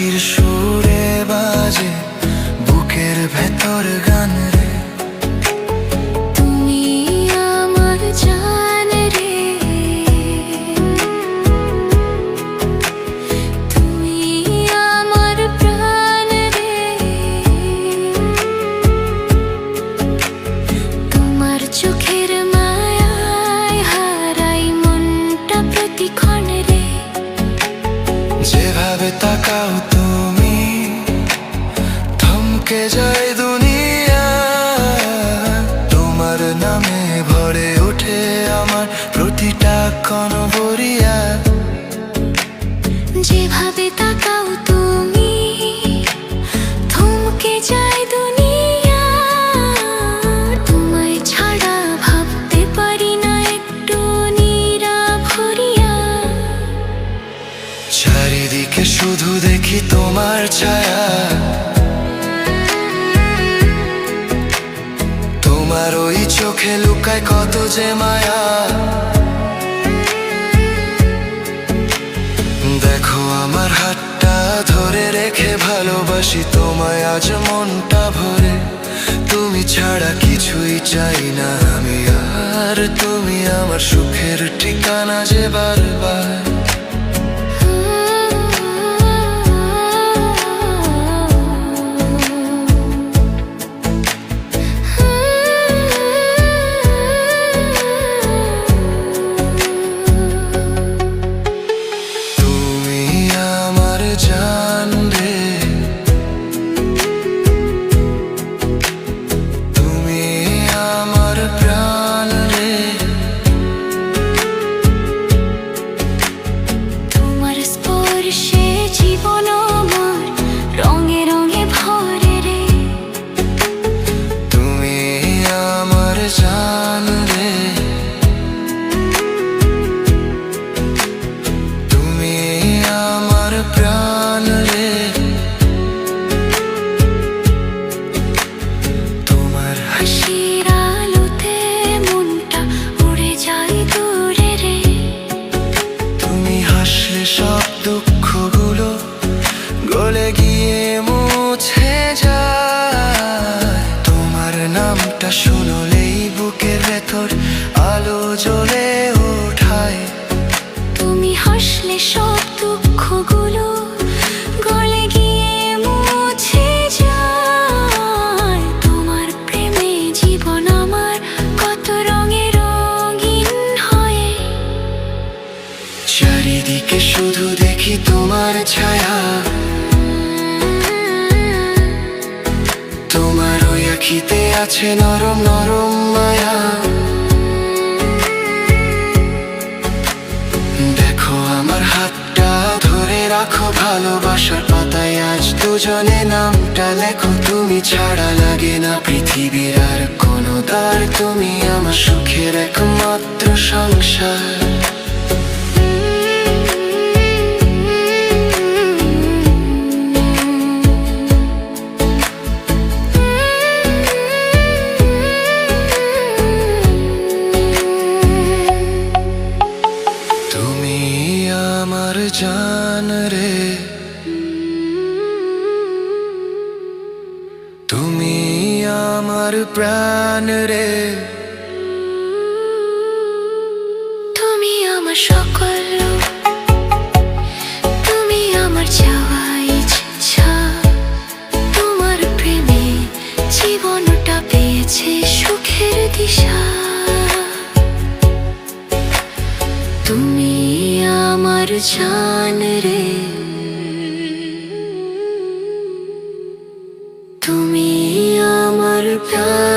Peter যেভাবে তাকাও তুমি। থমকে যায় দুনিয়া। তোমার নামে ভরে ওঠে আমার প্রতিটা কনবরিয়া বরিয়া যেভাবে তাকাও তুমি তোমার ওই চোখে লুকায় কত যে মায়া। দেখো আমার হাতটা ধরে রেখে ভালোবাসি তোমায়, আজ মনটা ভরে। তুমি ছাড়া কিছুই চাই না আমি, আর তুমি আমার সুখের ঠিকানা যে বারবার। জ্বলে ওঠায়। তুমি হাসলে সব দুঃখগুলো গলে গিয়ে মুছে যায়। তোমার প্রেমে জীবন আমার কত রঙে রঙিন হয়। চারিদিকে শুধু দেখি তোমার ছায়া। তোমার ওই আখিতে আছে নরম নরম রাখো ভালোবাসার পাতায় আজ দুজনে নামটা লেখো, তুমি ছাড়া লাগে না পৃথিবীর আর কোনো দ্বার। তুমি আমার সুখের একমাত্র সংসার। আমার জান রে। তুমি আমার প্রাণ রে। তুমি আমার সকল তুমি আমার চাওয়া। 有